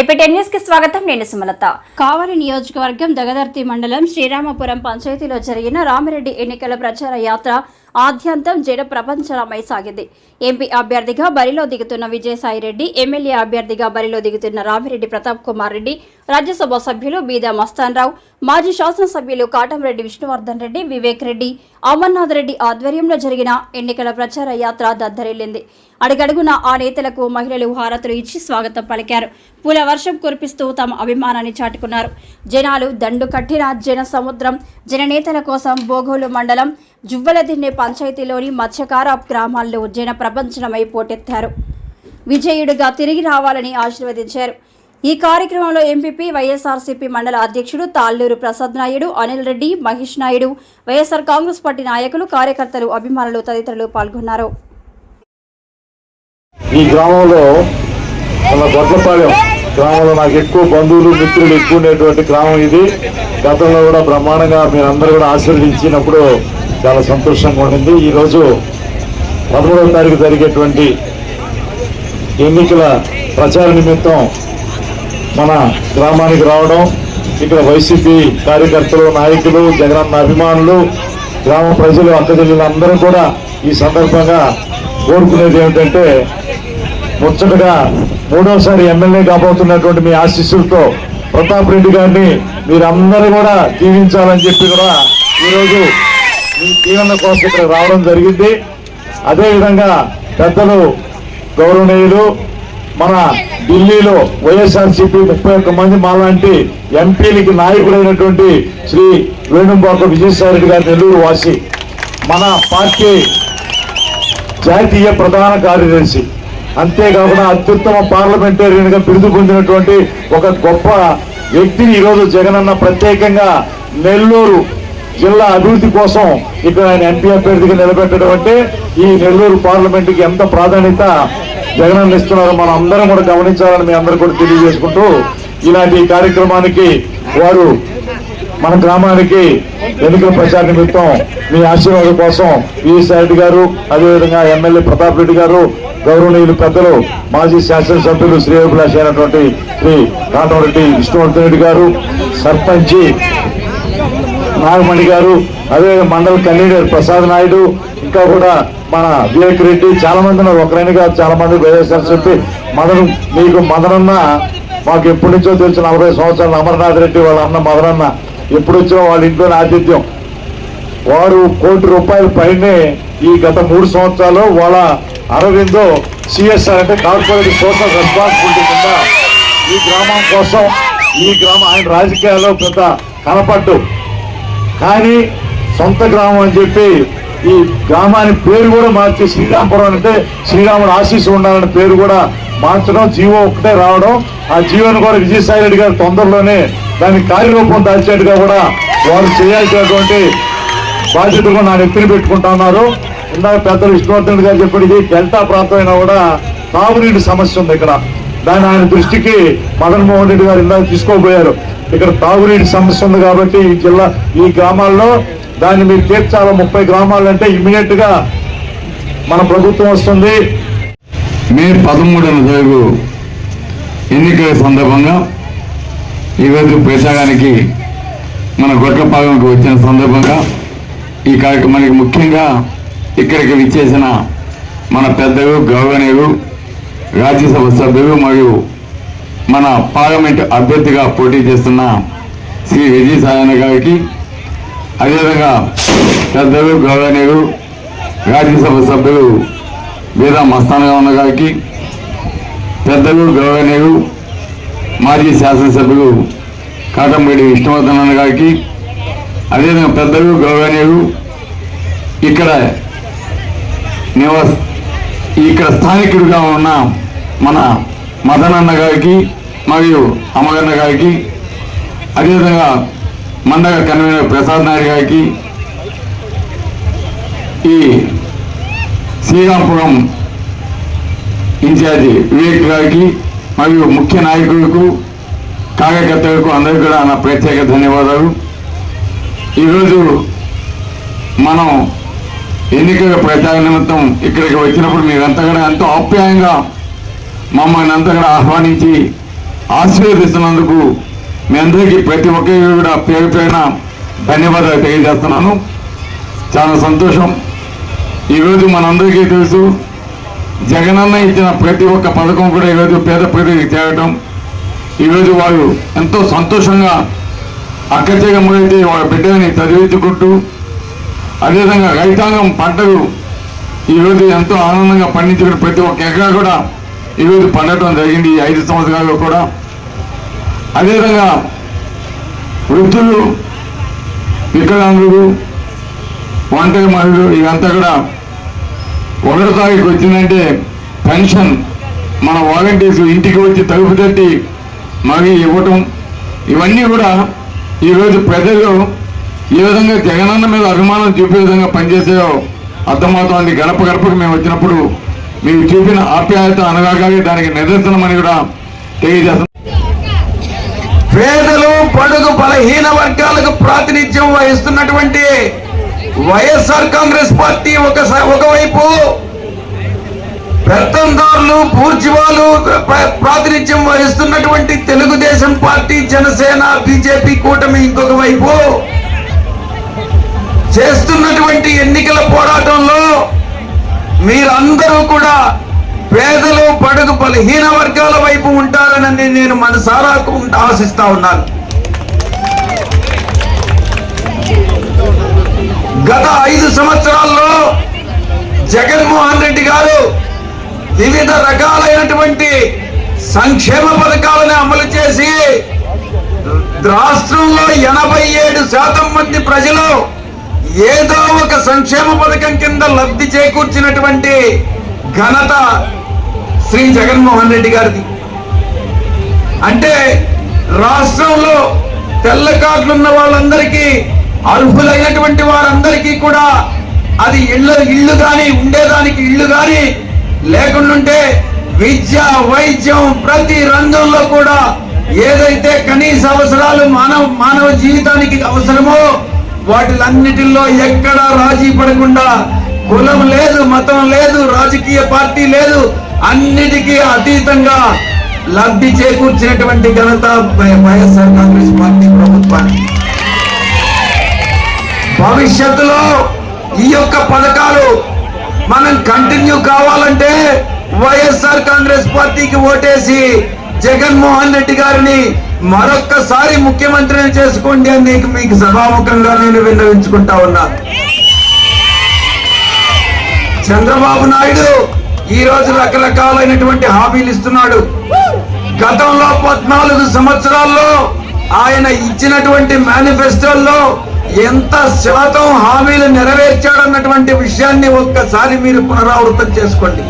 AP ten న్యూస్కి స్వాగతం నేను సుమలత. కావలి నియోజకవర్గం దగదర్తి మండలం శ్రీరామపురం పంచాయతీలో జరిగిన రామిరెడ్డి ఎన్నికల ప్రచార యాత్ర ఆద్యంతం జడ ప్రపంచమై సాగింది. ఎంపీ అభ్యర్థిగా బరిలో దిగుతున్న విజయసాయిరెడ్డి ఎమ్మెల్యే అభ్యర్థిగా బరిలో దిగుతున్న రామిరెడ్డి ప్రతాప్ కుమార్ రెడ్డి రాజ్యసభ సభ్యులు బీదా మస్తాన్ రావు మాజీ శాసనసభ్యులు కాటంరెడ్డి విష్ణువర్ధన్ రెడ్డి వివేక్ రెడ్డి అమర్నాథ్ రెడ్డి ఆధ్వర్యంలో జరిగిన ఎన్నికల ప్రచార యాత్ర దద్దరిల్లింది. అడుగడుగున ఆ నేతలకు మహిళలు హారతులు ఇచ్చి స్వాగతం పలికారు. పూల వర్షం కురిపిస్తూ తమ అభిమానాన్ని చాటుకున్నారు. జనాలు దండు కట్టిన జన సముద్రం జననేతల కోసం బోగోలు మండలం జువ్వలదిన్నె పంచాయతీలోని మత్స్యకార గ్రామాల్లో జన ప్రపంచమై పోటెత్తారు. విజయుడిగా తిరిగి రావాలని ఆశీర్వదించారు. ఈ కార్యక్రమంలో ఎంపీపీ వైఎస్ఆర్సీపీ మండల అధ్యక్షుడు తాళ్ళూరు ప్రసాద్ నాయుడు అనిల్ రెడ్డి మహేష్ నాయుడు వైఎస్ఆర్ కాంగ్రెస్ పార్టీ నాయకులు కార్యకర్తలు అభిమానులు తదితరులు పాల్గొన్నారు. ఈ గ్రామంలో మన గొడ్లపాలెం గ్రామంలో నాకు ఎక్కువ బంధువులు మిత్రులు ఎక్కువ ఉండేటువంటి గ్రామం ఇది. గతంలో కూడా బ్రహ్మాండంగా మీరందరూ కూడా ఆశీర్వదించినప్పుడు చాలా సంతోషంగా ఉండింది. ఈరోజు పదమూడవ తారీఖు జరిగేటువంటి ఎన్నికల ప్రచార నిమిత్తం మన గ్రామానికి రావడం ఇక్కడ వైసీపీ కార్యకర్తలు నాయకులు జగనన్న అభిమానులు గ్రామ ప్రజలు అక్కచెల్లెలు అందరూ కూడా ఈ సందర్భంగా కోరుకునేది ఏమిటంటే ముచ్చటగా మూడోసారి ఎమ్మెల్యే కాబోతున్నటువంటి మీ ఆశీస్సులతో ప్రతాప్ రెడ్డి గారిని మీరందరూ కూడా జీవించాలని చెప్పి కూడా ఈరోజు దీవెన కోసం ఇక్కడ రావడం జరిగింది. అదేవిధంగా పెద్దలు గౌరవనీయులు మన ఢిల్లీలో వైఎస్ఆర్సీపీ ముప్పై ఒక్క మంది మాలాంటి ఎంపీలకి నాయకుడైనటువంటి శ్రీ వేణుంబాక విజయసాయి రెడ్డి గారి నెల్లూరు వాసి మన పార్టీ జాతీయ ప్రధాన కార్యదర్శి. అంతేకాకుండా అత్యుత్తమ పార్లమెంటేరియన్గా బిరుదు పొందినటువంటి ఒక గొప్ప వ్యక్తిని ఈరోజు జగనన్న ప్రత్యేకంగా నెల్లూరు జిల్లా అభివృద్ధి కోసం ఇక్కడ ఆయన ఎంపీ అభ్యర్థిగా నిలబెట్టడం అంటే ఈ నెల్లూరు పార్లమెంటుకి ఎంత ప్రాధాన్యత జగనన్న ఇస్తున్నారో మనం అందరం కూడా గమనించాలని మీ అందరూ కూడా తెలియజేసుకుంటూ ఇలాంటి కార్యక్రమానికి వారు మన గ్రామానికి ఎన్నికల ప్రచార నిమిత్తం మీ ఆశీర్వాదం కోసం విఎస్ఆర్ రెడ్డి గారు అదేవిధంగా ఎమ్మెల్యే ప్రతాప్ రెడ్డి గారు గౌరవనీయులు పెద్దలు మాజీ శాసనసభ్యులు శ్రేయోభిలాషి అయినటువంటి శ్రీ కాటమరెడ్డి విష్ణువర్ధన్ రెడ్డి గారు సర్పంచి నాగమణి గారు అదే మండల కన్వీనర్ ప్రసాద్ నాయుడు ఇంకా కూడా మన వివేక్ రెడ్డి చాలా మంది ఉన్నారు. ఒకరైన కాదు చాలా మంది వైఎస్ఆర్ చెప్పి మదన్ మీకు మదనన్న మాకు ఎప్పటి నుంచో తెలిసిన నలభై సంవత్సరాలు అమర్నాథ్ రెడ్డి వాళ్ళ అన్న మదనన్న ఎప్పుడు వచ్చినా వాళ్ళ ఇంట్లోనే ఆతిథ్యం. వారు కోటి రూపాయల పైనే ఈ గత మూడు సంవత్సరాలు వాళ్ళ అరవిందో సిఎస్ఆర్ అంటే కార్పొరేట్ సోషల్ రెస్పాన్సిబిలిటీ కింద ఈ గ్రామం కోసం ఈ గ్రామం ఆయన రాజకీయాల్లో పెద్ద కనపడ్డు కానీ సొంత గ్రామం అని చెప్పి ఈ గ్రామానికి పేరు కూడా మార్చి శ్రీరాంపురం అంటే శ్రీరాముడు ఆశీస్సు ఉండాలనే పేరు కూడా మార్చడం జీవో ఒకటే రావడం. ఆ జీవోని కూడా విజయసాయి రెడ్డి గారు తొందరలోనే దాన్ని కార్యరూపం దాల్చేట్టుగా కూడా వారు చేయాల్సినటువంటి బాధ్యత కూడా నా ఎత్తున పెట్టుకుంటా ఉన్నారు. ఇందాక పెద్దలు విష్ణువర్ధన్ గారు చెప్పాడు డెల్టా ప్రాంతం అయినా కూడా తాగునీటి సమస్య ఉంది ఇక్కడ. దాన్ని ఆయన దృష్టికి మదన్మోహన్ రెడ్డి గారు ఇందాక తీసుకోబోయారు. ఇక్కడ తాగునీటి సమస్య ఉంది కాబట్టి ఈ జిల్లా ఈ గ్రామాల్లో దాన్ని మీరు తీర్చాల? ముప్పై గ్రామాలు అంటే ఇమీడియట్గా మన ప్రభుత్వం వస్తుంది. మే పదమూడున జరుగు ఎన్నికల సందర్భంగా ఈరోజు ప్రచారానికి మన గొట్లపాలెంకి వచ్చిన సందర్భంగా ఈ కార్యక్రమానికి ముఖ్యంగా ఇక్కడికి విచ్చేసిన మన పెద్దలు గౌరవనీయులు రాజ్యసభ సభ్యులు మరియు మన పార్లమెంట్ అభ్యర్థిగా పోటీ చేస్తున్న శ్రీ విజయ సాయన గారికి అదేవిధంగా పెద్దలు గౌరవనీయులు రాజ్యసభ సభ్యులు వీర మస్తానగౌన గారికి పెద్దలు గౌరవనీయులు మాజీ శాసనసభ్యులు కాటంపేడి విష్ణువర్ధన్ గారికి అదేవిధంగా పెద్దలు గౌరవనీయులు ఇక్కడ నివాస ఇక్కడ స్థానికుడిగా ఉన్న మన మదనన్న గారికి మరియు అమ్మగన్న గారికి అదేవిధంగా మండగ కన్వీనర్ ప్రసాద్ నాయుడు గారికి ఈ శ్రీరాంపురం ఇన్ఛార్జి వివేక్ గారికి మరియు ముఖ్య నాయకులకు కార్యకర్తలకు అందరికీ కూడా నా ప్రత్యేక ధన్యవాదాలు. ఈరోజు మనం ఎన్నికల ప్రచార నిమిత్తం ఇక్కడికి వచ్చినప్పుడు మీరంతా కూడా ఎంతో ఆప్యాయంగా మమ్మల్ని అంతా కూడా ఆహ్వానించి ఆశీర్వదిస్తున్నందుకు మీ అందరికీ ప్రతి ఒక్కరికి కూడా పేరు పైన ధన్యవాదాలు తెలియజేస్తున్నాను. చాలా సంతోషం. ఈరోజు మనందరికీ తెలుసు జగనన్న ఇచ్చిన ప్రతి ఒక్క పథకం కూడా ఈరోజు పేద ప్రజలకు చేరటం ఈరోజు వారు ఎంతో సంతోషంగా అక్కచెగమైతే వాళ్ళ బిడ్డని చదివించుకుంటూ అదేవిధంగా రైతాంగం పంటలు ఈరోజు ఎంతో ఆనందంగా పండించుకుని ప్రతి ఒక్క ఎకరా కూడా ఈరోజు పండటం జరిగింది. ఈ ఐదు సంవత్సరాల్లో కూడా అదేవిధంగా వృద్ధులు వికలాంగులు ఒంటరి మహిళలు ఇదంతా కూడా ఒకటో తారీఖు వచ్చిందంటే పెన్షన్. మన వాలంటీర్స్ ఇంటికి వచ్చి తలుపు తట్టి మరి ఇవ్వటం. ఇవన్నీ కూడా ఈరోజు ప్రజలు ఏ విధంగా జగనన్న మీద అభిమానం చూపే విధంగా పనిచేసాయో అర్థమవుతోంది. గడప గడపకు మేము వచ్చినప్పుడు మీరు చూపిన ఆప్యాయత అనగానే దానికి నిదర్శనమని కూడా తెలియజేస్తున్నారు పేదలు పడుగు బలహీన వర్గాలకు ప్రాతినిధ్యం వహిస్తున్నటువంటి వైఎస్ఆర్ కాంగ్రెస్ పార్టీ ఒక ఒకవైపు పెత్తందారులు పూర్జివాలు ప్రాతినిధ్యం వహిస్తున్నటువంటి తెలుగుదేశం పార్టీ జనసేన బీజేపీ కూటమి ఇంకొక వైపు చేస్తున్నటువంటి ఎన్నికల పోరాటంలో మీరందరూ కూడా పేదలు పడుగు బలహీన వర్గాల వైపు ఉంటారని నేను మనసారా ఆశిస్తా ఉన్నాను. గత ఐదు సంవత్సరాల్లో జగన్మోహన్ రెడ్డి గారు వివిధ రకాలైనటువంటి సంక్షేమ పథకాలను అమలు చేసి రాష్ట్రంలో ఎనభై ఏడు శాతం మంది ప్రజలు ఏదో ఒక సంక్షేమ పథకం కింద లబ్ధి చేకూర్చినటువంటి ఘనత శ్రీ జగన్మోహన్ రెడ్డి గారిది. అంటే రాష్ట్రంలో తెల్ల కార్డులున్న వాళ్ళందరికీ అర్హులైనటువంటి వారందరికీ కూడా అది ఇళ్ళ ఇల్లు కానీ ఉండేదానికి ఇల్లు కానీ లేకుండుంటే విద్య వైద్యం ప్రతి రంగంలో కూడా ఏదైతే కనీస అవసరాలు మానవ మానవ జీవితానికి అవసరమో వాటిలన్నిటిలో ఎక్కడ రాజీ పడకుండా కులం లేదు మతం లేదు రాజకీయ పార్టీ లేదు అన్నిటికీ అతీతంగా లబ్ధి చేకూర్చినటువంటి ఘనత వైఎస్ఆర్ కాంగ్రెస్ పార్టీ ప్రభుత్వానికి. భవిష్యత్తులో ఈ యొక్క పథకాలు మనం కంటిన్యూ కావాలంటే వైఎస్ఆర్ కాంగ్రెస్ పార్టీకి ఓటేసి జగన్మోహన్ రెడ్డి గారిని మరొక్కసారి ముఖ్యమంత్రిని చేసుకోండి అని నీకు మీకు సభాముఖంగా నేను విన్నవించుకుంటా ఉన్నా. చంద్రబాబు నాయుడు ఈ రోజు రకరకాలైనటువంటి హామీలు ఇస్తున్నాడు. గతంలో పద్నాలుగు సంవత్సరాల్లో ఆయన ఇచ్చినటువంటి మేనిఫెస్టోల్లో ఎంత శాతం హామీలు నెరవేర్చాడన్నటువంటి విషయాన్ని ఒక్కసారి మీరు పునరావృతం చేసుకోండి.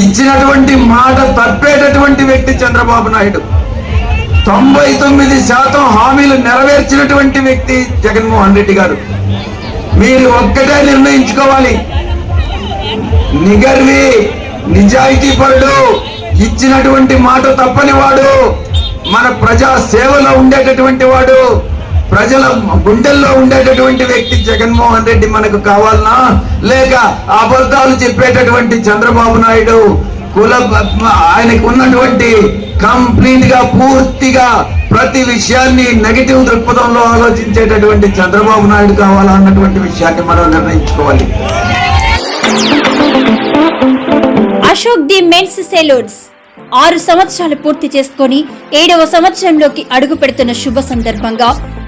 ఇచ్చినటువంటి మాట తప్పేటటువంటి వ్యక్తి చంద్రబాబు నాయుడు. తొంభై తొమ్మిది శాతం హామీలు నెరవేర్చినటువంటి వ్యక్తి జగన్మోహన్ రెడ్డి గారు. మీరు ఒక్కటే నిర్ణయించుకోవాలి. నిగర్వి నిజాయితీ పరుడు ఇచ్చినటువంటి మాట తప్పని వాడు మన ప్రజా సేవలో ఉండేటటువంటి వాడు ప్రజల గుండెల్లో ఉండేటటువంటి వ్యక్తి జగన్మోహన్ రెడ్డి మనకు కావాలనా? లేక అబద్ధాలు చెప్పేటటువంటి చంద్రబాబు నాయుడు కుల ఆయనకు ఉన్నటువంటి కంప్లీట్గా పూర్తిగా ప్రతి విషయాన్ని నెగిటివ్ దృక్పథంలో ఆలోచించేటటువంటి చంద్రబాబు నాయుడు కావాలా అన్నటువంటి విషయాన్ని మనం నిర్ణయించుకోవాలి. Ashok the men's salons. ఆరు సంవత్సరాలు పూర్తి చేసుకొని ఏడవ సంవత్సరంలోకి అడుగు పెడుతున్న శుభ సందర్భంగా